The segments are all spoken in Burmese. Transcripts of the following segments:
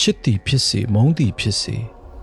ချစ်သည်ဖြစ်စေမုန်းသည်ဖြစ်စေ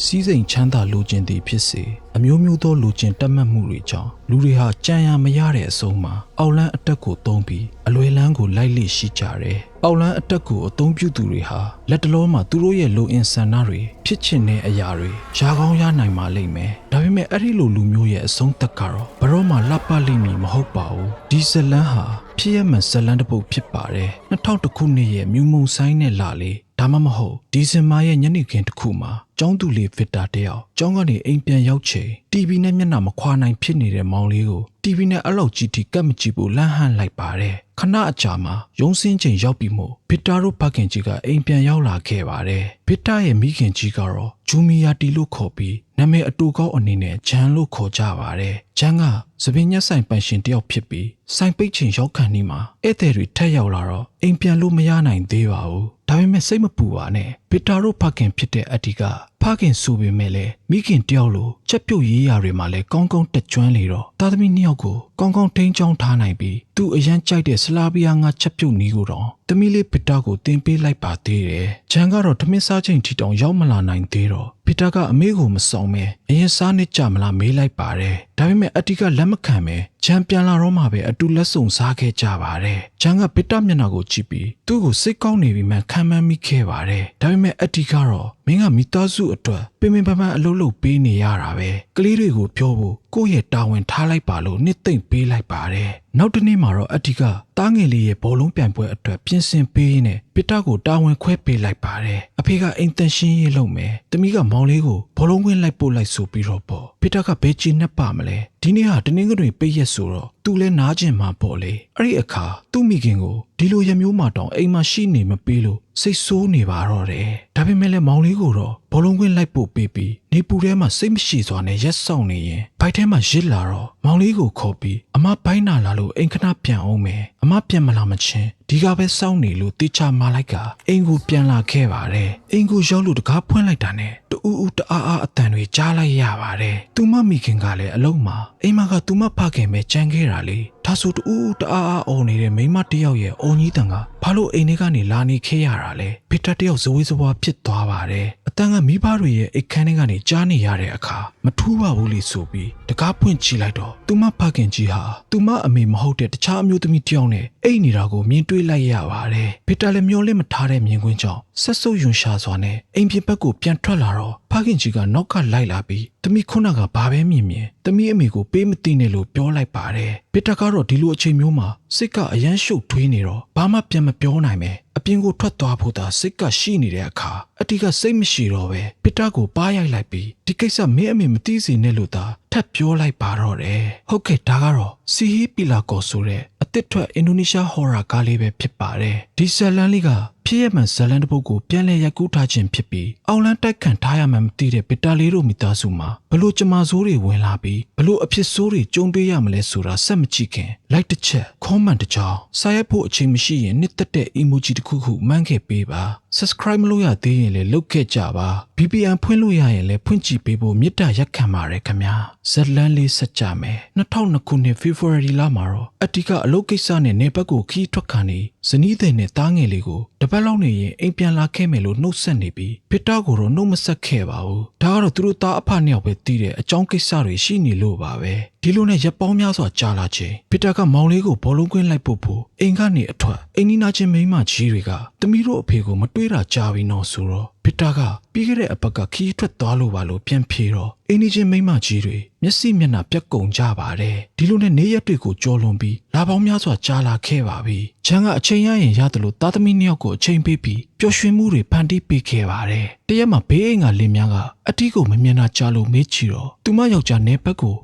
စီးစိမ်ချမ်းသာလိုချင်သည်ဖြစ်စေအမျိုးမျိုးသောလိုချင်တက်မှတ်မှုတွေကြောင့်လူတွေဟာကြံရမရတဲ့အဆုံးမှာအောက်လန်းအတက်ကိုသုံးပြီးအလွယ်လန်းကိုလိုက်လေရှိကြတယ်။အောက်လန်းအတက်ကိုအသုံးပြုသူတွေဟာလက်တလုံးမှာသူတို့ရဲ့လိုအင်ဆန္ဒတွေဖြစ်ချင်တဲ့အရာတွေရှားကောင်းရနိုင်ပါလိမ့်မယ်။ဒါပေမဲ့အဲ့ဒီလိုလူမျိုးရဲ့အဆုံးသက်ကတော့ဘရော့မှလှပလိမ့်မည်မဟုတ်ပါဘူး။ဒီဇလန်းဟာဖြစ်ရမှန်ဇလန်းတစ်ပုဒ်ဖြစ်ပါတယ်။2000ခုနှစ်ရဲ့မြူမုံဆိုင်နဲ့လာလေ ဒါမှမဟုတ်ဒီဇင်ဘာရဲ့ညနေခင်းတစ်ခုမှာကျောင်းသူလေးဗစ်တာတယောက်ကျောင်းကနေအိမ်ပြန်ရောက်ချိန် TV နဲ့မျက်နှာမခွာနိုင်ဖြစ်နေတဲ့မောင်လေးကို TV နဲ့အဲ့လောက်ကြီးထိကတ်မကြည့်ဘူးလန့်ဟန့်လိုက်ပါတယ်ခဏအကြာမှာရုံးစင်းချိန်ရောက်ပြီမို့ဗစ်တာတို့ဖခင်ကြီးကအိမ်ပြန်ရောက်လာခဲ့ပါတယ်ဗစ်တာရဲ့မိခင်ကြီးကတော့ဂျူမီယာတီလို့ခေါ်ပြီးနာမည်အတူကောင်းအနေနဲ့ဂျန်လို့ခေါ်ကြပါတယ်ဂျန်ကသပင်းညက်ဆိုင်ပိုင်ရှင်တယောက်ဖြစ်ပြီးဆိုင်ပိတ်ချိန်ရောက်ခံနေမှာဧည့်သည်တွေထက်ရောက်လာတော့အိမ်ပြန်လို့မရနိုင်သေးပါဘူးဒါပေမဲ့စိတ်မပူပါနဲ့ဗစ်တာတို့ဖခင်ဖြစ်တဲ့အတ္တိကဖခင်ဆိုပေမဲ့လည်းမိခင်တယောက်လိုချက်ပြုတ်ရေးရာတွေမှာလည်းကောင်းကောင်းတက်ကျွမ်းလေတော့သားသမီးနှစ်ယောက်ကိုကောင်းကောင်းထိန်းချောင်းထားနိုင်ပြီး သူ့အရန်ကြိုက်တဲ့ဆလာဗီယာငါချက်ပြုတ်နီးကိုတော့သမီးလေးဗစ်တာကိုတင်ပေးလိုက်ပါသေးတယ်ဂျန်ကတော့ထမင်းစားချိန်ထီတောင်ရောက်မလာနိုင်သေးတော့ဗစ်တာကအမေကိုမဆောင်မဲအရင်စားနေကြမလားမေးလိုက်ပါတယ်ဒါပေမဲ့အတ္တိကလက်မခံပဲဂျန်ပြန်လာတော့မှပဲအတူလက်ဆုံစားခဲ့ကြပါတယ်ဂျန်ကဗစ်တာမျက်နှာကိုကြည့်ပြီးသူ့ကိုစိတ်ကောင်းနေပြီမှခံမှန်းမိခဲ့ပါတယ်ဒါပေမဲ့အတ္တိကတော့မင်းကမိသားစုအတွက်ပင်ပင်ပန်းပန်းအလုပ်လုပ်ပေးနေရတာပဲကလေးတွေကိုပြောဖို့ကိုယ့်ရဲ့တာဝန်ထားလိုက်ပါလို့နှစ်သိမ့်ပေးလိုက်ပါတယ် နောက်တစ်နေ့မှာတော့အတ္တိကတားငယ်လေးရဲ့ဘောလုံးပြိုင်ပွဲအတွက်ပြင်ဆင်ပေးရင်းနဲ့ပစ်တာကိုတာဝန်ခွဲပေးလိုက်ပါတယ်အဖေကအိမ်တန်ရှင်းရေးလုပ်မယ်တမီးကမောင်လေးကိုဘောလုံးကွင်းလိုက်ပို့လိုက်ဆိုပြီးတော့ပေါ့ပစ်တာကဘဲချီနှက်ပါမလဲဒီနေ့ဟာတနင်္ဂနွေပိတ်ရက်ဆိုတော့သူလဲနားကျင်မှာပေါ့လေအဲ့ဒီအခါသူ့မိခင်ကိုဒီလိုရမျိုးမှတောင်အိမ်မှာရှိနေမပေးလို့စိတ်ဆိုးနေပါတော့တယ်ဒါပေမဲ့လည်းမောင်လေးကိုတော့ဘောလုံးကွင်းလိုက်ပို့ပေးပြီးနေပူထဲမှာစိတ်မရှိစွာနဲ့ရက်ဆောင်နေရင်ဘိုက်ထဲမှာရစ်လာတော့မောင်လေးကိုခေါ်ပြီးအမဘိုင်းနာလာလို့အိမ်ခဏပြန်အောင်မယ်အ မပြန်မလာမချင်းဒီကပဲစောင်းနေလို့တိချမလိုက်ကအိမ်ကိုပြန်လာခဲ့ပါတယ်အိမ်ကိုရောက်လို့တကားဖွင့်လိုက်တာနဲ့တူးဦးတအားအားအတန်တွေကြားလိုက်ရပါတယ်သူမမိခင်ကလည်းအလုံးမှာအိမ်မကသူမဖခင်ပဲကြမ်းခဲ့တာလေ ဒါဆိုတူးတအားအားအော်နေတဲ့မိန်းမတစ်ယောက်ရဲ့အုံကြီးတန်ကဘာလို့အိမ်ထဲကနေလာနေခဲ့ရတာလဲဗီတာတစ်ယောက်ဇဝေးဇဝါဖြစ်သွားပါတယ်အတန်ကမိဘတွေရဲ့အိတ်ခမ်းထဲကနေကြားနေရတဲ့အခါမထူးပါဘူးလေဆိုပြီးတကားပွင့်ကြည့်လိုက်တော့သူမဖခင်ကြီးဟာသူမအမေမဟုတ်တဲ့တခြားအမျိုးသမီးတစ်ယောက်နဲ့အိတ်နေတာကိုမြင်တွေ့လိုက်ရပါတယ်ဗီတာလည်းမျောလင့်မထားတဲ့မြင်ကွင်းကြောင့်ဆက်ဆုပ်ယွန်ရှာစွာနဲ့အိမ်ပြင်ဘက်ကိုပြန်ထွက်လာတော့ဖခင်ကြီးကနောက်ကလိုက်လာပြီးတမိခုနကဘာပဲမြင်မြင်တမိအမေကိုပေးမသိနဲ့လို့ပြောလိုက်ပါတယ်ဗီတာကတော့ဒီလိုအချိန်မျိုးမှာစိတ်ကအယမ်းရှုပ်ထွေးနေတော့ဘာမှပြန်မပြောနိုင်ပဲအပြင်ကိုထွက်သွားဖို့သာစိတ်ကရှိနေတဲ့အခါအတီကစိတ်မရှိတော့ပဲပစ်တာကိုပါရိုက်လိုက်ပြီးဒီကိစ္စမင်းအမေမသိစေနဲ့လို့သာထ ပ်ပြောလိုက်ပါတော့တယ်ဟုတ်ကဲ့ဒါကတော့စီဟီပီလာကောဆိုတဲ့အစ်စ်ထွက်အင်ဒိုနီးရှားဟော်ရာကားလေးပဲဖြစ်ပါတယ်ဒီဇလန်လေးကဖြစ်ရမှန်ဇလန်တစ်ပုဒ်ကိုပြန်လည်ရိုက်ကူးထားခြင်းဖြစ်ပြီးအောင်လန်းတိုက်ခံထားရမှန်မသိတဲ့ဗီတာလေးတို့မိသားစုမှာဘလို့ကြမာဆိုးတွေဝင်လာပြီးဘလို့အဖြစ်ဆိုးတွေကြုံတွေ့ရမလဲဆိုတာစက်မကြည့်ခင်လိုက်တစ်ချက်ခေါမန်တစ်ကြောင်စာရိုက်ဖို့အချိန်မရှိရင်နှစ်သက်တဲ့ emoji တစ်ခုခုမှန်းခဲ့ပေးပါ subscribe မလုပ်ရသေးရင်လည်းလုပ်ခဲ့ကြပါ VPN ဖွင့်လို့ရရင်လည်းဖွင့်ကြည့်ပေးဖို့မေတ္တာရက်ခံပါတယ်ခင်ဗျာဇလန်လေးဆက်ကြမယ်2002ခုနှစ် February လမှာတော့အတီကအလုပ်ကိစ္စနဲ့နေဘက်ကိုခီးထွက်ခံနေ ဇနီးတဲ့နဲ့တားငယ်လေးကိုတပတ်လောက်နေရင်အိမ်ပြန်လာခဲ့မယ်လို့နှုတ်ဆက်နေပြီးဖစ်တာကိုတော့နှုတ်မဆက်ခဲ့ပါဘူးဒါကတော့သူတို့သားအဖနှစ်ယောက်ပဲတည်တဲ့အကြောင်းကိစ္စတွေရှိနေလို့ပါပဲဒီလိုနဲ့ရပ်ပေါင်းများစွာကြာလာချိန်ဖစ်တာကမောင်လေးကိုဘောလုံးကွင်းလိုက်ဖို့ဖို့အိမ်ကနေအထွက်အိမ်နီးနားချင်းမိန်းမကြီးတွေကတမီးတို့အဖေကိုမတွေးတာကြာပြီနော်ဆိုတော့ ဖစ်တာကပြီးခဲ့တဲ့အပတ်ကခီးထွက်သွားလို့ပါလို့ပြန်ဖြေတော့အိမ်နီးချင်းမိန်းမကြီးတွေမျက်စိမျက်နှာပြက်ကုန်ကြပါတယ်ဒီလိုနဲ့နေရက်တွေကိုကြော်လွန်ပြီးလာပေါင်းများစွာကြာလာခဲ့ပါပြီချမ်းကအချိန်ရရင်ရတယ်လို့သားသမီးနှစ်ယောက်ကိုအချိန်ပေးပြီးပျော်ရွှင်မှုတွေဖန်တီးပေးခဲ့ပါတယ်တရက်မှာဘေးအိမ်ကလင်းများကအထီးကိုမမြင်တာကြားလို့မေးချီတော့သူမယောက်ျားနေဘက်ကို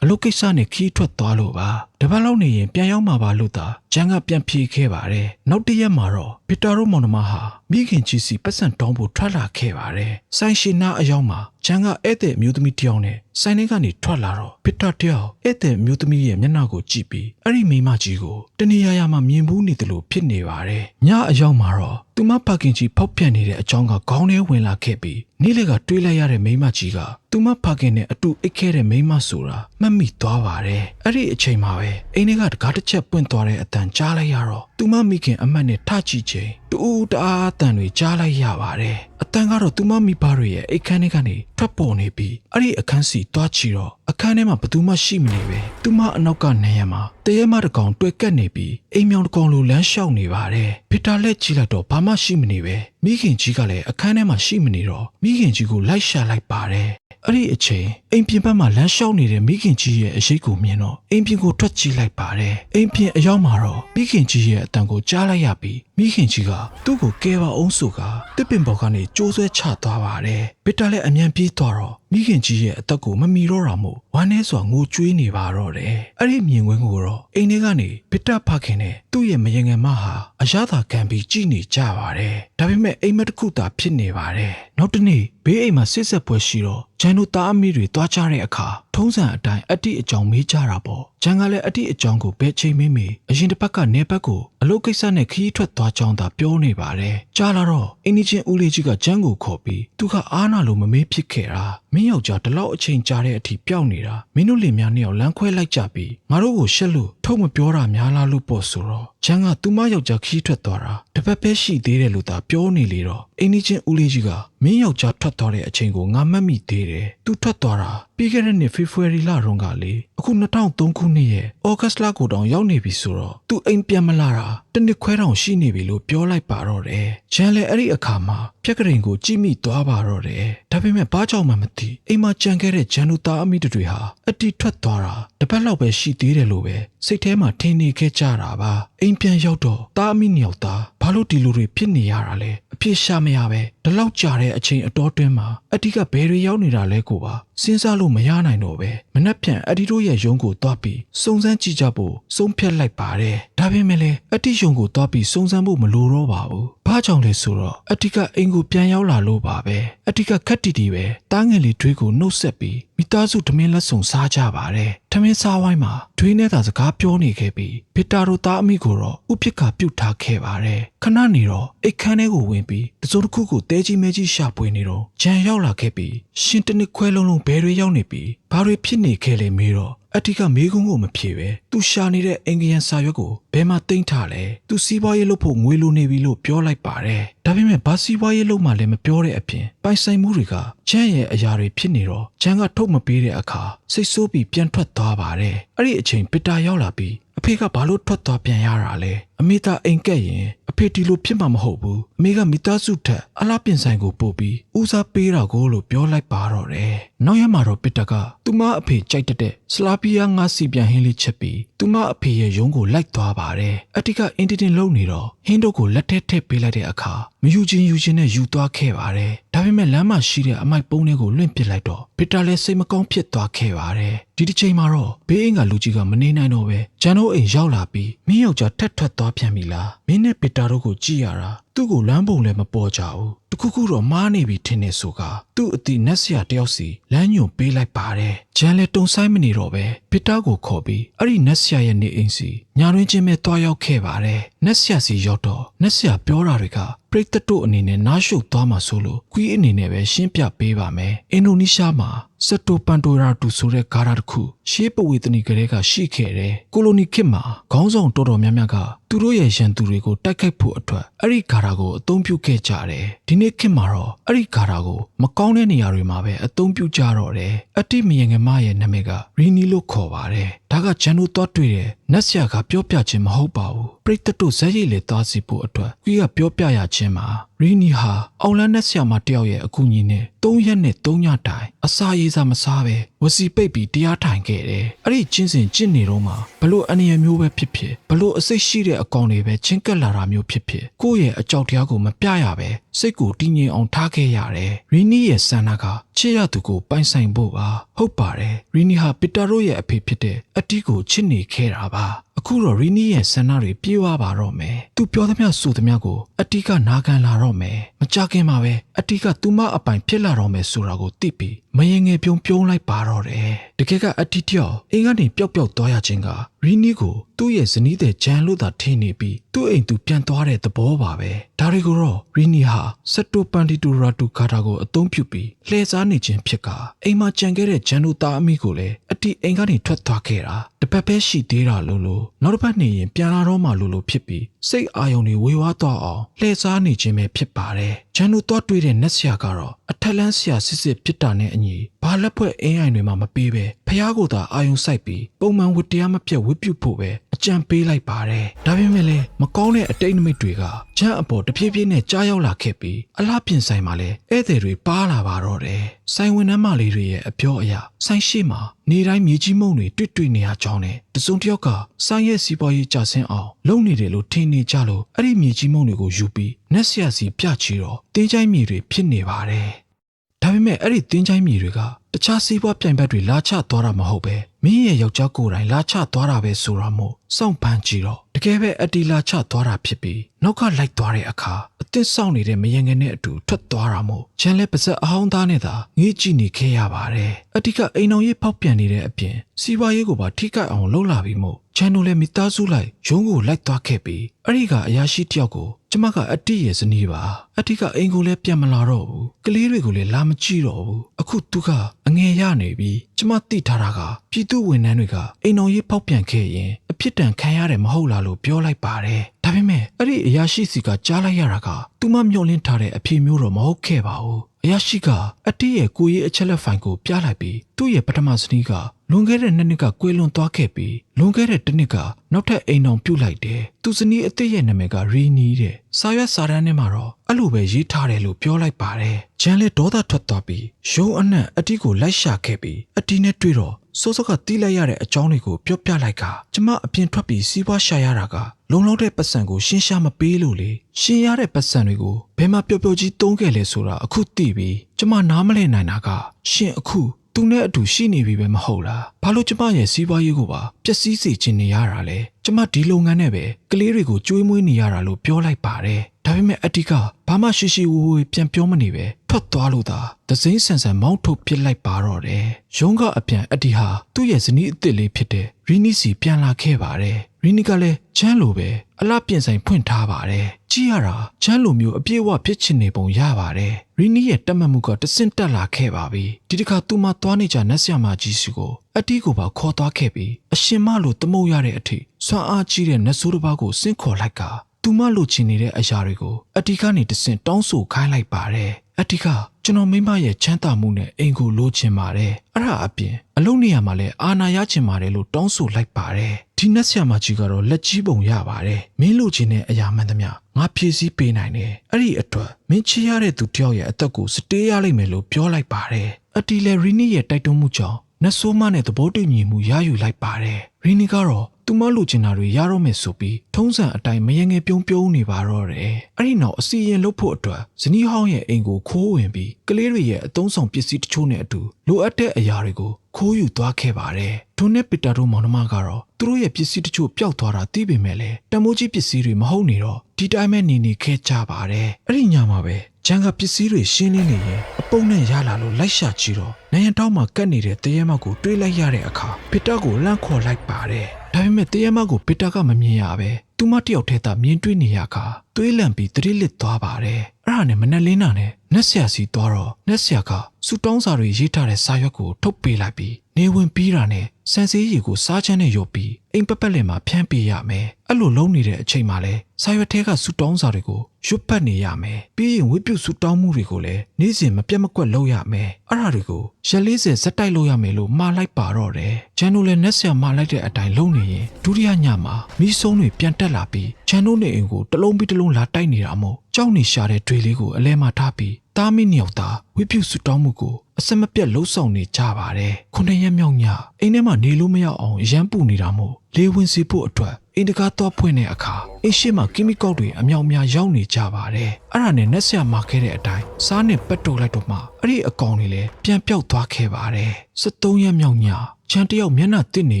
အလုပ်ကိစ္စနဲ့ခီးထွက်သွားလို့ပါ တပတ်လောက်နေရင်ပြန်ရောက်မှာပါလို့သာဂျန်ကပြန်ဖြေခဲ့ပါတယ်နောက်တစ်ရက်မှာတော့ပီတာရိုမောင်နှမဟာမိခင်ကြီးစီပတ်စံတောင်းဖို့ထွက်လာခဲ့ပါတယ်ဆိုင်ရှင်နာအရောက်မှာဂျန်ကဧည့်သည်အမျိုးသမီးတစ်ယောက်နဲ့ဆိုင်ထဲကနေထွက်လာတော့ပီတာတယောက်ဧည့်သည်အမျိုးသမီးရဲ့မျက်နှာကိုကြည့်ပြီးအဲ့ဒီမိန်းမကြီးကိုတနေရာရာမှာမြင်ဘူးနေတယ်လို့ဖြစ်နေပါတယ်ညအရောက်မှာတော့သူမပါကင်ကြီးဖောက်ပြန်နေတဲ့အကြောင်းကခေါင်းထဲဝင်လာခဲ့ပြီးနေ့လည်ကတွေးလိုက်ရတဲ့မိန်းမကြီးကသူမပါကင်နဲ့အတူအိတ်ခဲ့တဲ့မိန်းမဆိုတာမှတ်မိသွားပါတယ်အဲ့ဒီအချိန်မှာပဲအိမ်ထဲကတကားတစ်ချက်ပွင့်သွားတဲ့အတန်ကြားလိုက်ရတော့ သူသူမမိခင်အမတ်နဲ့ထချီချိန်တူးတအားအတန်တွေကြားလိုက်ရပါတယ်အတန်ကတော့သူမမိဘတွေရဲ့အိတ်ခမ်းထဲကနေထွက်ပေါ်နေပြီးအဲ့ဒီအခန်းစီတွားချီတော့အခန်းထဲမှာဘသူမှရှိမနေပဲသူမအနောက်ကနေရမှာတရဲမတစ်ကောင်တွေ့ကက်နေပြီးအိမ်မြောင်တစ်ကောင်လိုလမ်းလျှောက်နေပါတယ်ဖီတာလက်ကြည့်လိုက်တော့ဘာမှရှိမနေပဲမိခင်ကြီးကလည်းအခန်းထဲမှာရှိမနေတော့မိခင်ကြီးကိုလိုက်ရှာလိုက်ပါတယ်အဲ့ဒီအချိန်အိမ်ပြင်ဘက်မှာလမ်းလျှောက်နေတဲ့မိခင်ကြီးရဲ့အရှိတ်ကိုမြင်တော့အိမ်ပြင်ကိုထွက်ကြည့်လိုက်ပါတယ်အိမ်ပြင်အရောက်မှာတော့မိခင်ကြီးရဲ့အတန်ကိုကြားလိုက်ရပြီးမိခင်ကြီးကသူ့ကိုကဲပါအောင်ဆိုကတစ်ပင်ပေါ်ကနေကြိုးဆွဲချသွားပါတယ်ဗစ်တာလည်းအမြန်ပြေးသွားတော့မိခင်ကြီးရဲ့အသက်ကိုမမီတော့တာမို့ဝမ်းထဲစွာငိုကြွေးနေပါတော့တယ်အဲ့ဒီမြင်ကွင်းကိုတော့အိမ်ထဲကနေဗစ်တာဖခင်နဲ့သူ့ရဲ့မယင်ငယ်မဟာအရသာခံပြီးကြည်နေကြပါတယ်ဒါပေမဲ့အိမ်မက်တစ်ခုသာဖြစ်နေပါတယ်နောက်တစ်နေ့ဘေးအိမ်မှာစစ်ဆက်ပွဲရှိတော့ဂျန်တို့သားအမိတွေတွားကြတဲ့အခါထုံးစံအတိုင်းအတိအကြောင်းမေးကြတာပေါ့ဂျန်ကလည်းအတိအကြောင်းကိုဘယ်ချိန်မေးမေးအရင်တစ်ပတ်ကနေဘက်ကိုအလုပ်ကိစ္စနဲ့ခရီးထွက်သွားကြောင်းသာပြောနေပါတယ်ကြားလာတော့အင်းကြီးချင်းဦးလေးကြီးကဂျန်ကိုခေါ်ပြီးသူကအားနာလို့မမေးဖြစ်ခဲ့တာ မင်းယောက်ျားဒီလောက်အချိန်ကြာတဲ့အထိပျောက်နေတာမင်းတို့လင်များနှစ်ယောက်လမ်းခွဲလိုက်ကြပြီးငါတို့ကိုရှက်လို့ထုတ်မပြောတာများလားလို့ပေါ့ဆိုတော့ဂျန်ကသူမယောက်ျားခရီးထွက်သွားတာတစ်ပတ်ပဲရှိသေးတယ်လို့သာပြောနေလေတော့အင်းကြီးချင်းဦးလေးကြီးကမင်းယောက်ျားထွက်သွားတဲ့အချိန်ကိုငါမှတ်မိသေးတယ်သူထွက်သွားတာပြီးခဲ့တဲ့နှစ်ဖေဖော်ဝါရီလတုန်းကလေအခု2003ခုနှစ်ရဲ့ဩဂတ်လကိုတောင်ရောက်နေပြီဆိုတော့သူအိမ်ပြန်မလာတာတစ်နှစ်ခွဲတောင်ရှိနေပြီလို့ပြောလိုက်ပါတော့တယ်ဂျန်လည်းအဲ့ဒီအခါမှာပြက်ကရင်ကိုကြည့်မိသွားပါတော့တယ်ဒါပေမဲ့ဘာကြောင့်မှမသိအိမ်မှာကြံခဲ့တဲ့ဂျန်တို့သားအမိတွေဟာအတီထွက်သွားတာတစ်ပတ်လောက်ပဲရှိသေးတယ်လို့ပဲစိတ်ထဲမှာထင်နေခဲ့ကြတာပါအိမ်ပြန်ရောက်တော့သားအမိနှစ်ယောက်သား ဘာလို့ဒီလိုတွေဖြစ်နေရတာလဲအဖြစ်ရှာမရပဲဒီလောက်ကြာတဲ့အချိန်အတော်တွင်းမှာအတီကဘယ်တွေရောက်နေတာလဲကိုပါစဉ်းစားလို့မရနိုင်တော့ပဲမနှက်ဖြန်အတီတို့ရဲ့ရုံးကိုတွားပြီးစုံစမ်းကြည့်ကြဖို့ဆုံးဖြတ်လိုက်ပါတယ်ဒါပေမဲ့လည်းအတီရုံးကိုတွားပြီးစုံစမ်းဖို့မလိုတော့ပါဘူးဘာကြောင့်လဲဆိုတော့အတီကအိမ်ကိုပြန်ရောက်လာလို့ပါပဲအတီကခက်တီတီပဲတားငယ်လေးတွေးကိုနှုတ်ဆက်ပြီး မိသားစုထမင်းလက်ဆောင်စားကြပါတယ်ထမင်းစားဝိုင်းမှာတွေးနဲ့သာစကားပြောနေခဲ့ပြီးဗစ်တာတို့သားအမိကိုတော့ဥပစ်ကပြုတ်ထားခဲ့ပါတယ်ခဏနေတော့အိတ်ခမ်းထဲကိုဝင်ပြီးတစုံတစ်ခုကိုတဲကြီးမဲကြီးရှာပွေနေတော့ဂျန်ရောက်လာခဲ့ပြီးရှင်တနစ်ခွဲလုံးလုံးဘဲတွေရောက်နေပြီးဘာတွေဖြစ်နေခဲ့လဲမေးတော့ အတိကမေးခွန်းကိုမဖြေပဲသူရှာနေတဲ့အင်္ဂယန်စာရွက်ကိုဘယ်မှာတင်ထားလဲသူစီးပွားရေးလုပ်ဖို့ငွေလိုနေပြီလို့ပြောလိုက်ပါတယ်ဒါပေမဲ့ဘာစီးပွားရေးလုပ်မှလည်းမပြောတဲ့အပြင်ပိုင်ဆိုင်မှုတွေကချမ်းရဲ့အရာတွေဖြစ်နေတော့ချမ်းကထုတ်မပေးတဲ့အခါစိတ်ဆိုးပြီးပြန်ထွက်သွားပါတယ်အဲ့ဒီအချိန်ပစ်တာရောက်လာပြီးအဖေကဘာလို့ထွက်သွားပြန်ရတာလဲ အမေသားအိမ်ကက်ရင်အဖေဒီလိုဖြစ်မှာမဟုတ်ဘူးအမေကမိသားစုထက်အလားပြင်ဆိုင်ကိုပို့ပြီးဦးစားပေးတာကိုလို့ပြောလိုက်ပါတော့တယ်နောက်ရမှာတော့ပစ်တာကသူမအဖေကြိုက်တတ်တဲ့စလာပီယာငါစီပြန်ဟင်းလေးချက်ပြီးသူမအဖေရဲ့ရုံးကိုလိုက်သွားပါတယ်အတိကအင်တီတင်လုံနေတော့ဟင်းတို့ကိုလက်ထဲထည့်ပေးလိုက်တဲ့အခါမယူချင်းယူချင်းနဲ့ယူသွားခဲ့ပါတယ်ဒါပေမဲ့လမ်းမှာရှိတဲ့အမိုက်ပုံးလေးကိုလွင့်ပစ်လိုက်တော့ပစ်တာလည်းစိတ်မကောင်းဖြစ်သွားခဲ့ပါတယ်ဒီတစ်ချိန်မှာတော့ဘေးအင်းကလူကြီးကမနေနိုင်တော့ပဲဂျန်တို့အိမ်ရောက်လာပြီးမင်းယောက်ျားထက်ထွက်သွားပြန်ပြီလားမင်းနဲ့ပစ်တာတို့ကိုကြည့်ရတာသူ့ကိုလမ်းပုံလည်းမပေါ်ကြဘူးတခုခုတော့မားနေပြီထင်နေဆိုကသူ့အတီနက်ဆရာတယောက်စီလမ်းညွန်ပေးလိုက်ပါတယ်ဂျန်လည်းတုံဆိုင်မနေတော့ပဲပစ်တာကိုခေါ်ပြီးအဲ့ဒီနက်ဆရာရဲ့နေအိမ်စီညာတွင်ချင်းပဲတွားရောက်ခဲ့ပါတယ်နက်ဆရာစီရောက်တော့နက်ဆရာပြောတာတွေကပရိသတ်တို့အနေနဲ့နားရှုပ်သွားမှာဆိုလို့ကွီးအနေနဲ့ပဲရှင်းပြပေးပါမယ်အင်ဒိုနီးရှားမှာစက်တိုပန်တိုရာတူဆိုတဲ့ဂါရာတစ်ခုရှေးပဝေသနီကလေးကရှိခဲ့တယ်ကိုလိုနီခေတ်မှာခေါင်းဆောင်တော်တော်များများကသူတို့ရဲ့ရန်သူတွေကိုတိုက်ခိုက်ဖို့အတွက်အဲ့ဒီဂါရာကိုအသုံးပြုခဲ့ကြတယ်ဒီနေ့ခေတ်မှာတော့အဲ့ဒီဂါရာကိုမကောင်းတဲ့နေရာတွေမှာပဲအသုံးပြုကြတော့တယ်အတိမယငယ်မရဲ့နာမည်ကရီနီလို့ခေါ်ပါတယ်ဒါကဂျန်တို့တော့တွေ့တယ်နတ်ဆရာကပြောပြခြင်းမဟုတ်ပါဘူးပရိသတ်တို့ဇက်ရည်လေသွားစီဖို့အတွက်ကြီးကပြောပြရခြင်းမှာရီနီဟာအောင်လန်းနတ်ဆရာမတယောက်ရဲ့အကူအညီနဲ့၃ရက်နဲ့၃ညတိုင်အစာရေးစားမစားပဲဝစီပိတ်ပြီးတရားထိုင်ခဲ့တယ်အဲ့ဒီချင်းစဉ်ကျင့်နေတော့မှဘလို့အနေရမျိုးပဲဖြစ်ဖြစ်ဘလို့အစိတ်ရှိတဲ့အကောင်တွေပဲချင်းကပ်လာတာမျိုးဖြစ်ဖြစ်ကိုယ့်ရဲ့အကြောက်တရားကိုမပြရပဲစိတ်ကိုတည်ငြိမ်အောင်ထားခဲ့ရတယ်ရီနီရဲ့ဆန္ဒကချစ်ရသူကိုပိုင်ဆိုင်ဖို့ပါဟုတ်ပါတယ်ရီနီဟာပီတာရိုရဲ့အဖေဖြစ်တဲ့အတီးကိုချစ်နေခဲ့တာပါအခုတော့ရီနီရဲ့ဆန္ဒတွေပြေဝပါတော့မယ်။သူပြောသမျှဆိုသမျှကိုအတီးကနာခံလာတော့မယ်။မကြခင်မှာပဲအတီးကသူမအပိုင်ဖြစ်လာတော့မယ်ဆိုတာကိုသိပြီးမရင်ငယ်ပြုံးပြုံးလိုက်ပါတော့တယ်။တကယ်ကအတီးတယောက်အင်းကနေပျောက်ပျောက်သွားရခြင်းကရီနီကို သူ့ရဲ့ဇနီးတဲ့ဂျန်လို့သာထင်နေပြီးသူ့အိမ်သူပြန်သွားတဲ့သဘောပါပဲ။ဒါတွေကိုတော့ရီနီဟာစက်တိုပန်တီတူရာတူကာတာကိုအသုံးပြုပြီးလှည့်စားနေခြင်းဖြစ်ကအိမ်မှာကြံခဲ့တဲ့ဂျန်တို့သားအမိကိုလည်းအတီးအိမ်ကနေထွက်သွားခဲ့တာတစ်ပတ်ပဲရှိသေးတာလို့လို့နောက်တစ်ပတ်နေရင်ပြန်လာတော့မှလို့လို့ဖြစ်ပြီးစိတ်အာရုံတွေဝေဝါးတော့အောင်လှည့်စားနေခြင်းပဲဖြစ်ပါတယ်။ချန်တို့တော့တွေ့တဲ့နက်ဆရာကတော့အထက်လန်းဆရာစစ်စစ်ဖြစ်တာနဲ့အညီဘာလက်ဖွဲ့အင်းအိုင်တွေမှမပေးပဲဖះကိုသာအာယုံစိုက်ပြီးပုံမှန်ဝတ္တရားမပြတ်ဝတ်ပြုဖို့ပဲအ ကြံပေးလိုက်ပါတယ်။ဒါပေမဲ့လည်းမကောင်းတဲ့အတိတ်နမိတ်တွေကချမ်းအပေါ်တဖြည်းဖြည်းနဲ့ကြားရောက်လာခဲ့ပြီးအလားပြင်ဆိုင်မှာလည်းဧည့်သည်တွေပါလာပါတော့တယ်။ဆိုင်ဝင်နှမ်းမလေးတွေရဲ့အပြောအရဆိုင်ရှိမှာနေတိုင်းမြေကြီးမုံတွေတွေ့တွေ့နေရကြောင်းနဲ့တစုံတစ်ယောက်ကဆိုင်ရဲ့စီးပွားရေးကြဆင်းအောင်လုပ်နေတယ်လို့ထင်နေကြလို့အဲ့ဒီမြေကြီးမုံတွေကိုယူပြီးနက်ဆရာစီပြချီတော့တင်းချိုင်းမြေတွေဖြစ်နေပါတယ်။ဒါပေမဲ့အဲ့ဒီတင်းချိုင်းမြေတွေကတခြားစီးပွားပြိုင်ဘက်တွေလာချသွားတာမဟုတ်ပဲ မင်းရဲ့ယောက်ျားကိုယ်တိုင်လာချသွားတာပဲဆိုတော့မို့စောင့်ပန်းကြည့်တော့တကယ်ပဲအတီလာချသွားတာဖြစ်ပြီးနောက်ကလိုက်သွားတဲ့အခါအသစ်ဆောင်နေတဲ့မယငယ်နဲ့အတူထွက်သွားတာမို့ချန်လဲပါဇက်အဟောင်းသားနဲ့သာငေးကြည့်နေခဲ့ရပါတယ်အတီကအိမ်တော်ရေးဖောက်ပြန်နေတဲ့အပြင်စီးပွားရေးကိုပါထိခိုက်အောင်လှုပ်လာပြီးမို့ချန်တို့လည်းမိသားစုလိုက်ရုံးကိုလိုက်သွားခဲ့ပြီးအဲ့ဒီကအရာရှိတယောက်ကိုကျမကအတိရဲ့ဇနီးပါအတိကအိမ်ကိုလည်းပြန်မလာတော့ဘူးကလေးတွေကိုလည်းလာမကြည့်တော့ဘူးအခုသူကအငယ်ရနေပြီကျမသိထားတာကပြည်သူဝန်ထမ်းတွေကအိမ်တော်ရေးပေါက်ပြန်ခဲ့ရင်အဖြစ်တန်ခံရတယ်မဟုတ်လားလို့ပြောလိုက်ပါတယ်ဒါပေမဲ့အဲ့ဒီအရာရှိစီကကြားလိုက်ရတာကသူမမျှော်လင့်ထားတဲ့အဖြေမျိုးတော့မဟုတ်ခဲ့ပါဘူးအရာရှိကအတိရဲ့ကိုရေးအချက်လက်ဖိုင်ကိုပြလိုက်ပြီးသူ့ရဲ့ပထမဇနီးကလွန်ခဲ့တဲ့နှစ်နှစ်ကကွေလွန်သွားခဲ့ပြီးလွန်ခဲ့တဲ့တစ်နှစ်ကနောက်ထပ်အိမ်အောင်ပြုတ်လိုက်တယ်သူဇနီးအသစ်ရဲ့နာမည်ကရီနီတဲ့စာရွက်စာတမ်းထဲမှာတော့အဲ့လိုပဲရေးထားတယ်လို့ပြောလိုက်ပါတယ်ဂျန်လည်းဒေါသထွက်သွားပြီးရုံးအနက်အတီကိုလိုက်ရှာခဲ့ပြီးအတီနဲ့တွေ့တော့ စိုးစောကတီးလိုက်ရတဲ့အကြောင်းတွေကိုပြောပြလိုက်ကကျမအပြင်ထွက်ပြီးစီးပွားရှာရတာကလုံလောက်တဲ့ပတ်စံကိုရှင်းရှာမပေးလို့လေရှင်းရတဲ့ပတ်စံတွေကိုဘယ်မှာပျော်ပျော်ကြီးတုံးခဲ့လဲဆိုတာအခုသိပြီးကျမနားမလည်နိုင်တာကရှင်အခု သူနဲ့အတူရှိနေပြီပဲမဟုတ်လားဘာလို့ကျမရဲ့စီးပွားရေးကိုပါပျက်စီးစေချင်နေရတာလဲကျမဒီလုပ်ငန်းနဲ့ပဲကလေးတွေကိုကြွေးမွေးနေရတာလို့ပြောလိုက်ပါတယ်ဒါပေမဲ့အတီကဘာမှရှိရှိဝူဝူပြန်ပြောမနေပဲထွက်သွားလို့သာသစိမ့်ဆန်ဆန်မောင်းထုတ်ပစ်လိုက်ပါတော့တယ်ရုံးကအပြန်အတီဟာသူ့ရဲ့ဇနီးအစ်စ်လေးဖြစ်တဲ့ရီနီစီပြန်လာခဲ့ပါတယ် ရီနီကလည်းချမ်းလိုပဲအလားပြင်ဆိုင်ဖွင့်ထားပါတယ်ကြည့်ရတာချမ်းလိုမျိုးအပြည့်အဝဖြစ်ချင်နေပုံရပါတယ်ရီနီရဲ့တက်မှတ်မှုကတဆင့်တက်လာခဲ့ပါပြီဒီတစ်ခါသူမသွားနေကြနတ်ဆရာမကြီးစီကိုအတီကိုပါခေါ်သွားခဲ့ပြီးအရှင်မလိုတမုတ်ရတဲ့အထိစွမ်းအားကြီးတဲ့နတ်ဆိုးတစ်ပါးကိုဆင့်ခေါ်လိုက်ကသူမလိုချင်နေတဲ့အရာတွေကိုအတီကနေတဆင့်တောင်းဆိုခိုင်းလိုက်ပါတယ် အတီကကျွန်တော်မိမရဲ့ချမ်းသာမှုနဲ့အိမ်ကိုလိုချင်ပါတယ်အဲ့ဒါအပြင်အလုပ်နေရာမှာလည်းအာနာရချင်ပါတယ်လို့တောင်းဆိုလိုက်ပါတယ်ဒီနတ်ဆရာမကြီးကတော့လက်ကြီးပုံရပါတယ်မင်းလိုချင်တဲ့အရာမှန်သမျှငါဖြည့်ဆည်းပေးနိုင်တယ်အဲ့ဒီအတွက်မင်းချစ်ရတဲ့သူတယောက်ရဲ့အသက်ကိုစတေးရလိမ့်မယ်လို့ပြောလိုက်ပါတယ်အတီလည်းရီနီရဲ့တိုက်တွန်းမှုကြောင့်နတ်ဆိုးမနဲ့သဘောတူညီမှုရယူလိုက်ပါတယ်ရီနီကတော့ သူမလိုချင်တာတွေရတော့မယ်ဆိုပြီးထုံးစံအတိုင်းမယငယ်ပြုံးပြုံးနေပါတော့တယ်အဲ့ဒီနောက်အစီရင်လုပ်ဖို့အတွက်ဇနီးဟောင်းရဲ့အိမ်ကိုခိုးဝင်ပြီးကလေးတွေရဲ့အသုံးဆောင်ပစ္စည်းတချို့နဲ့အတူလိုအပ်တဲ့အရာတွေကိုခိုးယူသွားခဲ့ပါတယ်ထိုနဲ့ပီတာတို့မောင်နှမကတော့သူတို့ရဲ့ပစ္စည်းတချို့ပျောက်သွားတာသိပေမဲ့လည်းတမိုးကြီးပစ္စည်းတွေမဟုတ်နေတော့ဒီတိုင်းပဲနေနေခဲ့ကြပါတယ်အဲ့ဒီညမှာပဲ ဂျန်ကပစ္စည်းတွေရှင်းလင်းနေရင်အပုံနဲ့ရလာလို့လိုက်ရှာကြည့်တော့နိုင်ရန်တောင်းမှာကတ်နေတဲ့တရဲမောက်ကိုတွေးလိုက်ရတဲ့အခါပီတာကိုလန့်ခေါ်လိုက်ပါတယ်ဒါပေမဲ့တရဲမောက်ကိုပီတာကမမြင်ရပဲသူမတယောက်ထဲသာမြင်တွေ့နေရခါ တွေးလန့်ပြီးတတိလစ်သွားပါတယ်အဲ့ဒါနဲ့မနက်လင်းတာနဲ့နက်ဆရာစီသွားတော့နက်ဆရာကစူတောင်းစာတွေရေးထားတဲ့စာရွက်ကိုထုတ်ပေးလိုက်ပြီးနေဝင်ပြီးတာနဲ့စံစည်းရီကိုစားချမ်းနဲ့ရုပ်ပြီးအိမ်ပပက်လင်မှာဖြန်းပေးရမယ်အဲ့လိုလုံးနေတဲ့အချိန်မှာလဲစာရွက်ထဲကစူတောင်းစာတွေကိုရွတ်ပတ်နေရမယ်ပြီးရင်ဝိပုစူတောင်းမှုတွေကိုလည်းနေ့စဉ်မပြတ်မကွက်လုပ်ရမယ်အဲ့ဒါတွေကိုရက်40ဇက်တိုက်လုပ်ရမယ်လို့မှားလိုက်ပါတော့တယ်ဂျန်နိုလည်းနက်ဆရာမှားလိုက်တဲ့အတိုင်းလုပ်နေရင်ဒုတိယညမှာမိဆုံးတွေပြန်တက်လာပြီး ဂျန်နိုနေအိမ်ကိုတလုံးပြီးတလုံးလာတိုက်နေတာမို့ကြောက်နေရှာတဲ့တွေလေးကိုအလဲမှာထားပြီးတားမင်းနှစ်ယောက်သားဝိပုစူတောင်းမှုကိုအစမပြတ်လှုပ်ဆောင်နေကြပါတယ်ခုနှစ်ရက်မြောက်ညအိမ်ထဲမှာနေလို့မရအောင်ရမ်းပူနေတာမို့လေဝင်စီဖို့အတွက်အင်တကာတော့ဖွင့်တဲ့အခါအင်းရှိမှကီမီကောက်တွေအမြောက်များရောက်နေကြပါတယ်အဲ့ဒါနဲ့နက်ဆရာမာခဲ့တဲ့အတိုင်းစားနဲ့ပက်တုတ်လိုက်တော့မှအဲ့ဒီအကောင်တွေလည်းပြန်ပြောက်သွားခဲ့ပါတယ်73ရက်မြောက်ညချန်တယောက်မျက်နှာတစ်နေ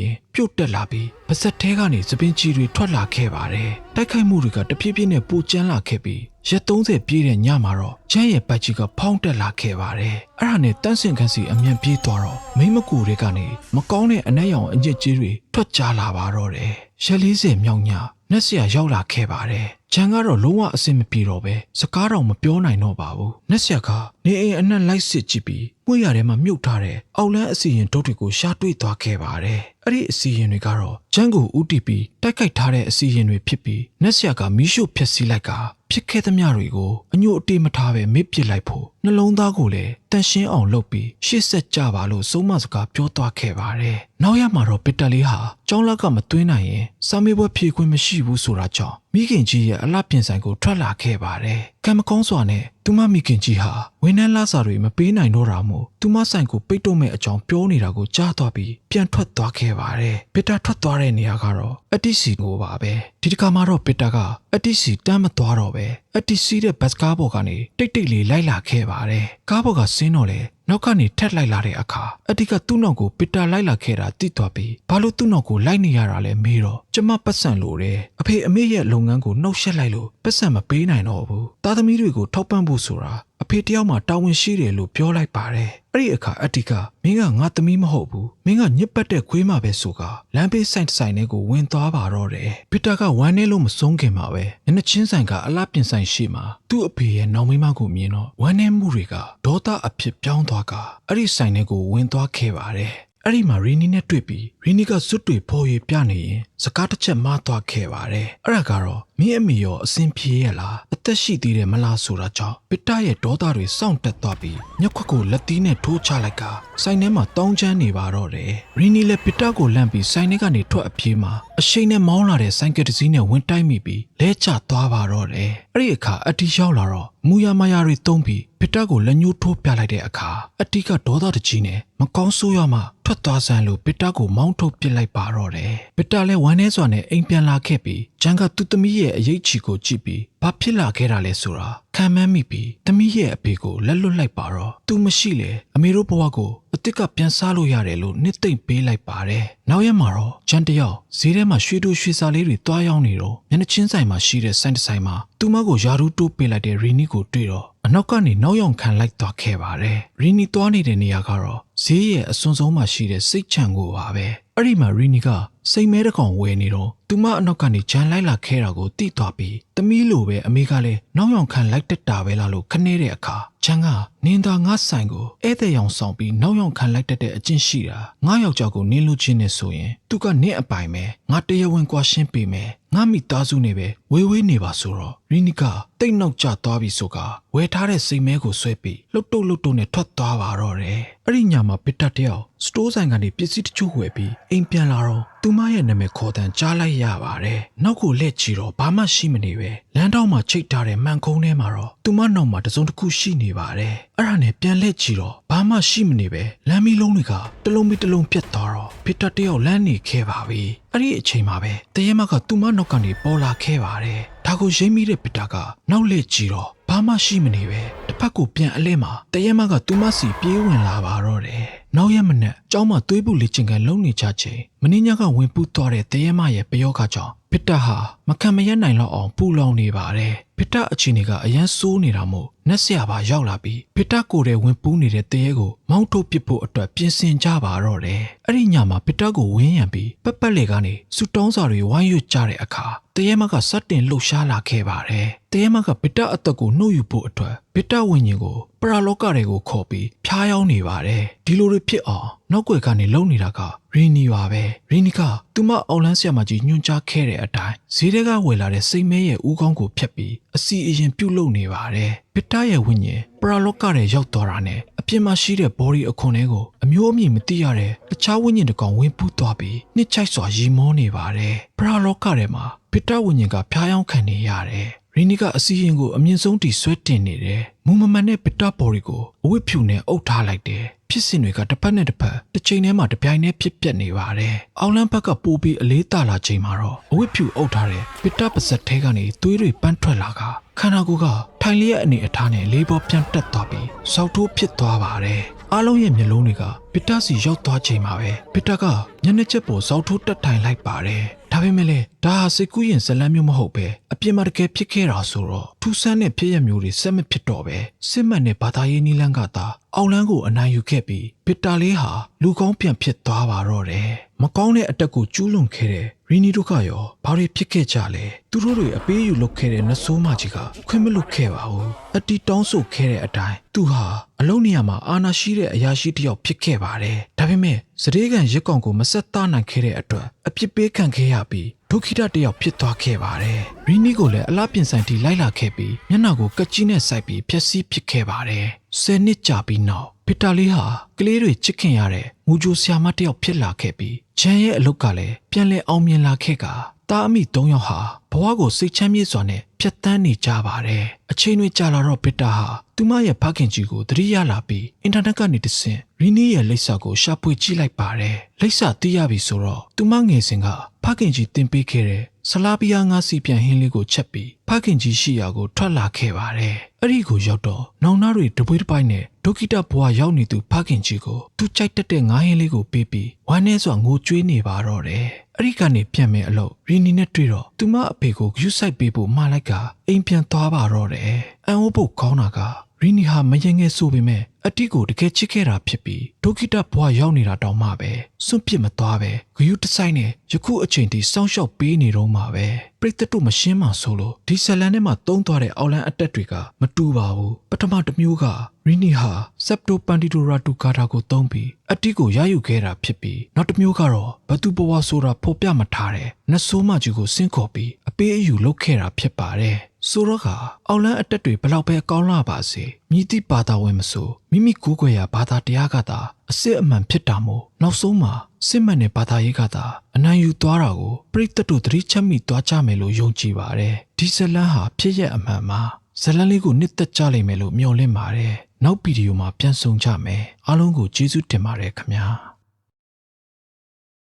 ရင်ပြုတ်တက်လာပြီး ပါဇက်ထဲကနေသပင်ကြီးတွေထွက်လာခဲ့ပါတယ်တိုက်ခိုက်မှုတွေကတဖြည်းဖြည်းနဲ့ပိုကျန်းလာခဲ့ပြီးရက်30ပြည့်တဲ့ညမှာတော့ချမ်းရဲ့ပတ်ကြီးကဖောင်းတက်လာခဲ့ပါတယ်အဲ့ဒါနဲ့တန်းစင်ခန်းစီအမြန်ပြေးသွားတော့မိမကူတွေကနေမကောင်းတဲ့အနက်ရောင်အညစ်ကြေးတွေထွက်ကြလာပါတော့တယ်ရက်40မြောက်ညနက်ဆရာရောက်လာခဲ့ပါတယ်ချန်ကတော့လုံးဝအဆင်မပြေတော့ပဲစကားတော့မပြောနိုင်တော့ပါဘူးနက်ဆရာကနေအိမ်အနှံ့လိုက်စစ်ကြည့်ပြီးငွေရထဲမှာမြုပ်ထားတဲ့အောက်လန်းအစီရင်ဒုတ်တွေကိုရှာတွေ့သွားခဲ့ပါတယ် အဲ့ဒီအစီရင်တွေကတော့ဂျန်ကိုဥတီပြီးတိုက်ခိုက်ထားတဲ့အစီရင်တွေဖြစ်ပြီးနက်ဆရာကမီးရှို့ဖျက်ဆီးလိုက်ကဖြစ်ခဲ့သမျှတွေကိုအညို့အတေးမထားပဲမစ်ပစ်လိုက်ဖို့နှလုံးသားကိုလည်းတန်ရှင်းအောင်လုပ်ပြီးရှေ့ဆက်ကြပါလို့စိုးမစကားပြောသွားခဲ့ပါတယ်။နောက်ရမှာတော့ပစ်တက်လေးဟာကျောင်းလက်ကမသွင်းနိုင်ရင်စာမေးပွဲဖြေခွင့်မရှိဘူးဆိုတာကြောင့်မိခင်ကြီးရဲ့အလှပြင်ဆိုင်ကိုထွက်လာခဲ့ပါတယ်။ကံမကောင်းစွာနဲ့သူမမိခင်ကြီးဟာဝန်ထမ်းလစာတွေမပေးနိုင်တော့တာမို့ သူမဆိုင်ကိုပိတ်တော့မဲ့အကြောင်းပြောနေတာကိုကြားသွားပြီးပြန်ထွက်သွားခဲ့ပါတယ်။ပစ်တာထွက်သွားတဲ့နေရာကတော့အတိစီကိုပါပဲ။ဒီတစ်ခါမှတော့ပစ်တာကအတိစီတမ်းမသွားတော့ပဲအတိစီတဲ့ဘတ်ကားပေါ်ကနေတိတ်တိတ်လေးလိုက်လာခဲ့ပါတယ်။ကားပေါ်ကဆင်းတော့လေနောက်ကနေထက်လိုက်လာတဲ့အခါအတိကသူ့နောက်ကိုပစ်တာလိုက်လာခဲ့တာတိသွားပြီးဘာလို့သူ့နောက်ကိုလိုက်နေရတာလဲမေးတော့ကျမပတ်စံလို့တယ်အဖေအမေရဲ့လုပ်ငန်းကိုနှုတ်ဆက်လိုက်လို့ပတ်စံမပေးနိုင်တော့ဘူးသားသမီးတွေကိုထောက်ပံ့ဖို့ဆိုတာ အဖေတယောက်မှတာဝန်ရှိတယ်လို့ပြောလိုက်ပါတယ်အဲ့ဒီအခါအတ္တိကမင်းကငါသမီးမဟုတ်ဘူးမင်းကညစ်ပတ်တဲ့ခွေးမှပဲဆိုကလမ်းဘေးဆိုင်တစ်ဆိုင်ထဲကိုဝင်သွားပါတော့တယ်ပီတာကဝမ်းနေလို့မဆုံးခင်မှာပဲညနေချင်းဆိုင်ကအလားပြင်ဆိုင်ရှိမှာသူ့အဖေရဲ့နောင်မိမကိုမြင်တော့ဝမ်းနေမှုတွေကဒေါသအဖြစ်ပြောင်းသွားကအဲ့ဒီဆိုင်ထဲကိုဝင်သွားခဲ့ပါတယ်အဲ့ဒီမှာရီနီနဲ့တွေ့ပြီးရီနီကစွတ်တွေဖော်ရပြနေရင်စကားတစ်ချက်မသွားခဲ့ပါတယ်အဲ့ဒါကတော့မင်းအမေရောအစင်ပြေရလားအသက်ရှိသေးတယ်မလားဆိုတာကြောင့်ပစ်တရဲ့ဒေါသတွေစောင့်တက်သွားပြီးညက်ခွက်ကိုလက်သီးနဲ့ထိုးချလိုက်ကဆိုင်ထဲမှာတောင်းချမ်းနေပါတော့တယ်ရီနီလည်းပစ်တကိုလန့်ပြီးဆိုင်ထဲကနေထွက်အပြေးမှာအရှိန်နဲ့မောင်းလာတဲ့ဆိုင်ကယ်တစ်စီးနဲ့ဝင်တိုက်မိပြီးလဲကျသွားပါတော့တယ်အဲ့ဒီအခါအတီရောက်လာတော့မူရမယာတွေတုံးပြီးပစ်တကိုလက်ညှိုးထိုးပြလိုက်တဲ့အခါအတီကဒေါသတကြီးနဲ့မကောင်းဆိုးရမှထွက်သွားစမ်းလို့ပစ်တာကိုမောင်းထုတ်ပစ်လိုက်ပါတော့တယ်။ပစ်တာလည်းဝမ်းနေစွာနဲ့အိမ်ပြန်လာခဲ့ပြီးဂျန်ကသူ့သမီးရဲ့အရေးချီကိုကြည့်ပြီးဘာဖြစ်လာခဲ့တာလဲဆိုတာခံမှန်းမိပြီးသမီးရဲ့အဖေကိုလက်လွတ်လိုက်ပါတော့သူမရှိလေအမေတို့ဘဝကိုအစ်စ်ကပြန်စားလို့ရတယ်လို့နှစ်သိမ့်ပေးလိုက်ပါတယ်။နောက်ရက်မှာတော့ဂျန်တယောက်ဈေးထဲမှာရွှေတို့ရွှေစာလေးတွေတွားရောက်နေတော့မျက်နှာချင်းဆိုင်မှာရှိတဲ့ဆိုင်တစ်ဆိုင်မှာသူမကိုယာရူတိုးပေးလိုက်တဲ့ရီနီကိုတွေ့တော့အနောက်ကနေနောက်ယောင်ခံလိုက်သွားခဲ့ပါတယ်။ရီနီသွားနေတဲ့နေရာကတော့ဈေးရဲ့အစွန်ဆုံးမှာရှိတဲ့စိတ်ချံကိုပါပဲ။ အဲ့ဒီမှာရီနီကစိတ်မဲတစ်ကောင်ဝယ်နေတော့သူမအနောက်ကနေဂျန်လိုက်လာခဲ့တာကိုတိသွားပြီးတမီးလိုပဲအမေကလည်းနောက်ယောင်ခံလိုက်တက်တာပဲလားလို့ခနဲ့တဲ့အခါဂျန်ကနင်းသားငါဆိုင်ကိုဧည့်သည်ရောင်ဆောင်ပြီးနောက်ယောင်ခံလိုက်တက်တဲ့အကျင့်ရှိတာငါယောက်ျားကိုနင်းလို့ချင်းနေဆိုရင်သူကနင့်အပိုင်ပဲငါတရားဝင်ကွာရှင်းပေးမယ် ငါမိသားစုနဲ့ပဲဝေးဝေးနေပါဆိုတော့ရီနီကတိတ်နောက်ကျသွားပြီဆိုကဝယ်ထားတဲ့စိတ်မဲကိုဆွဲပြီးလှုပ်တုပ်လှုပ်တုပ်နဲ့ထွက်သွားပါတော့တယ်အဲ့ဒီညမှာပစ်တက်တယောက်စတိုးဆိုင်ကနေပစ္စည်းတချို့ဝယ်ပြီးအိမ်ပြန်လာတော့ သူမရဲ့နာမည်ခေါ်တန်ကြားလိုက်ရပါတယ်နောက်ကိုလှည့်ကြည့်တော့ဘာမှရှိမနေပဲလမ်းတော့မှချိတ်ထားတဲ့မှန်ကုန်းထဲမှာတော့သူမနောက်မှာတစုံတစ်ခုရှိနေပါတယ်အဲ့ဒါနဲ့ပြန်လှည့်ကြည့်တော့ဘာမှရှိမနေပဲလမ်းမီးလုံးတွေကတလုံးပြီးတလုံးပြတ်သွားတော့ပစ်တက်တယောက်လမ်းနေခဲ့ပါပြီအဲ့ဒီအချိန်မှာပဲတရဲမကသူမနောက်ကနေပေါ်လာခဲ့ပါတယ်ဒါကိုရိမ့်မိတဲ့ပစ်တာကနောက်လှည့်ကြည့်တော့ဘာမှရှိမနေပဲတစ်ဖက်ကိုပြန်အလဲမှာတရဲမကသူမစီပြေးဝင်လာပါတော့တယ် နောက်ရက်မနက်ကျောင်းမှာသွေးပူလေ့ကျင့်ခန်းလုပ်နေကြချိန်မင်းညကဝင်ပူးသွားတဲ့တရဲမရဲ့ပယောကကြောင့်ပစ်တာဟာမခံမရနိုင်တော့အောင်ပူလောင်နေပါတယ်ပစ်တာအချင်းတွေကအရန်ဆိုးနေတာမို့နက်ဆရာပါရောက်လာပြီးပစ်တာကိုယ်တဲ့ဝင်ပူးနေတဲ့တရဲကိုမောင်းထုတ်ပစ်ဖို့အတွက်ပြင်ဆင်ကြပါတော့တယ်အဲ့ဒီညမှာပစ်တာကိုဝင်းရံပြီးပက်ပက်လေကနေစူတောင်းစာတွေဝိုင်းရွတ်ကြတဲ့အခါတရဲမကစက်တင်လှုပ်ရှားလာခဲ့ပါတယ်တရဲမကပစ်တာအသက်ကိုနှုတ်ယူဖို့အတွက် ပစ်တာဝိညာဉ်ကိုပရာလောကတွေကိုခေါ်ပြီးဖျားယောင်းနေပါတယ်ဒီလိုတွေဖြစ်အောင်နောက်ွယ်ကနေလုံနေတာကရီနီပါပဲရီနီကသူမအော်လန်းဆရာမကြီးညွှန်ကြားခဲ့တဲ့အတိုင်းဈေးထဲကဝယ်လာတဲ့စိတ်မဲရဲ့ဦးခေါင်းကိုဖျက်ပြီးအစီအရင်ပြုတ်လုံနေပါတယ်ပစ်တာရဲ့ဝိညာဉ်ပရာလောကတွေရောက်သွားတာနဲ့အပြင်မှာရှိတဲ့ body အခွန်တွေကိုအမျိုးအမည်မသိရတဲ့တခြားဝိညာဉ်တစ်ကောင်ဝင်ပူးသွားပြီးနှစ်ချိုက်စွာရီမောနေပါတယ်ပရာလောကထဲမှာပစ်တာဝိညာဉ်ကဖျားယောင်းခံနေရတယ် ရီနီကအစီရင်ကိုအမြင့်ဆုံးတီဆွဲတင်နေတယ်။မူမမှန်တဲ့ပစ်တာဘော်ရီကိုအဝတ်ဖြူနဲ့အုပ်ထားလိုက်တယ်။ဖြစ်စဉ်တွေကတစ်ဖက်နဲ့တစ်ဖက်တစ်ချိန်တည်းမှာတစ်ပြိုင်တည်းဖြစ်ပျက်နေပါတယ်။အောင်လန်းဘက်ကပိုးပြီးအလေးတာလာချိန်မှာတော့အဝတ်ဖြူအုပ်ထားတဲ့ပစ်တာပါစက်ထဲကနေသွေးတွေပန်းထွက်လာကခန္ဓာကိုယ်ကထိုင်လျက်အနေအထားနဲ့လေးပေါ်ပြန်တက်သွားပြီးစောက်ထိုးဖြစ်သွားပါတယ်။အားလုံးရဲ့မျက်လုံးတွေကပစ်တာစီရောက်သွားချိန်မှာပဲပစ်တာကညနေချက်ပေါ်စောက်ထိုးတက်ထိုင်လိုက်ပါတယ်။ ဒါပေမဲ့လည်းဒါဟာစိတ်ကူးရင်ဇလန်းမျိုးမဟုတ်ပဲအပြစ်မတကယ်ဖြစ်ခဲ့တာဆိုတော့ထူးဆန်းတဲ့ဖြစ်ရမျိုးတွေဆက်မဖြစ်တော့ပဲစစ်မှန်တဲ့ဘာသာရေးနီလန်းကသာအောင်လန်းကိုအနိုင်ယူခဲ့ပြီးပစ်တာလေးဟာလူကောင်းပြန်ဖြစ်သွားပါတော့တယ်မကောင်းတဲ့အတက်ကိုကျူးလွန်ခဲ့တဲ့ရီနီတို့ကရောဘာတွေဖြစ်ခဲ့ကြလဲသူတို့တွေအပေးယူလုပ်ခဲ့တဲ့နဆိုးမကြီးကခွင့်မလွတ်ခဲ့ပါဘူးအတီတောင်းဆိုခဲ့တဲ့အတိုင်းသူဟာအလုံးနေရာမှာအာနာရှိတဲ့အရာရှိတစ်ယောက်ဖြစ်ခဲ့ပါတယ် ဒါဒါပေမဲ့စတေးကန်ရက်ကောင်ကိုမဆက်သားနိုင်ခဲ့တဲ့အတွက်အပြစ်ပေးခံခဲ့ရပြီးဒုက္ခိတတယောက်ဖြစ်သွားခဲ့ပါတယ်။ရီနီကိုလည်းအလားပြင်ဆိုင်တီလိုက်လာခဲ့ပြီးမျက်နှာကိုကက်ကြီးနဲ့စိုက်ပြီးဖျက်ဆီးပစ်ခဲ့ပါတယ်။ဆယ်နှစ်ကြာပြီးနောက်ပီတာလေးဟာကလေးတွေချစ်ခင်ရတဲ့မူဂျိုဆီယာမတယောက်ဖြစ်လာခဲ့ပြီးချန်ရဲ့အလုပ်ကလည်းပြန်လည်အောင်မြင်လာခဲ့ကတားအမိ၃ယောက်ဟာဘဝကိုစိတ်ချမ်းမြေ့စွာနဲ့ဖြတ်တန်းနေကြပါတယ်။အချိန်တွေကြာလာတော့ပီတာဟာ သူမရဲ့ဖခင်ကြီးကိုသတိရလာပြီးအင်တာနက်ကနေတဆင့်ရီနီရဲ့လိပ်စာကိုရှာဖွေကြည့်လိုက်ပါတယ်။လိပ်စာသိရပြီဆိုတော့သူမငယ်စဉ်ကဖခင်ကြီးတင်ပေးခဲ့တဲ့ဆလာဘီယာငါးစီပြန်ဟင်းလေးကိုချက်ပြီးဖခင်ကြီးရှိရာကိုထွက်လာခဲ့ပါတယ်။အဲ့ဒီကိုရောက်တော့နောင်နာတွေတပွေးတစ်ပိုင်းနဲ့ဒုက္ခိတဘဝရောက်နေသူဖခင်ကြီးကိုသူကြိုက်တတ်တဲ့ငါးဟင်းလေးကိုပေးပြီးဝမ်းနဲ့စွာငိုကြွေးနေပါတော့တယ်။အဲ့ဒီကနေပြန်မဲ့အလို့ရီနီနဲ့တွေ့တော့သူမအဖေကိုဂရုစိုက်ပေးဖို့မှားလိုက်ကအိမ်ပြန်သွားပါတော့တယ်။အန်အိုးဖို့ကောင်းတာက ရီနီဟာမယငယ်ဆိုပေမဲ့အတိကိုတကယ်ချစ်ခဲ့တာဖြစ်ပြီးဒုက္ခိတဘဝရောက်နေတာတောင်မှပဲစွန့်ပစ်မသွားပဲဂယုတဆိုင်နဲ့ယခုအချိန်ထိစောင့်ရှောက်ပေးနေတော့မှာပဲပြိတ္တတို့မရှင်းမှဆိုလို့ဒီဇလန်ထဲမှာတုံးသွားတဲ့အော်လန်အတက်တွေကမတူပါဘူးပထမတစ်မျိုးကရီနီဟာဆပ်တိုပန်တီတိုရာတူကာတာကိုတုံးပြီးအတိကိုရယူခဲ့တာဖြစ်ပြီးနောက်တစ်မျိုးကတော့ဘသူဘဝဆိုတာဖော်ပြမထားတဲ့နတ်ဆိုးမကြီးကိုစင့်ခေါ်ပြီးအပေးအယူလုပ်ခဲ့တာဖြစ်ပါတယ် ဆိုတော့ကအောက်လန်းအတက်တွေဘလောက်ပဲကောင်းလာပါစေမြည်တိဘာသာဝင်မဆိုမိမိကိုယ်ွယ်ရာဘာသာတရားကသာအစ်စ်အမှန်ဖြစ်တာမို့နောက်ဆုံးမှာစစ်မှန်တဲ့ဘာသာရေးကသာအနိုင်ယူသွားတာကိုပြိတ္တတို့သတိချက်မိသွားကြမယ်လို့ယုံကြည်ပါတယ်ဒီဇလန်ဟာဖြစ်ရဲ့အမှန်မှာဇလန်လေးကိုနှစ်သက်ကြလိမ့်မယ်လို့မျှော်လင့်ပါတယ်နောက်ဗီဒီယိုမှာပြန်ဆောင်ကြမယ်အားလုံးကိုကျေးဇူးတင်ပါတယ်ခင်ဗျာ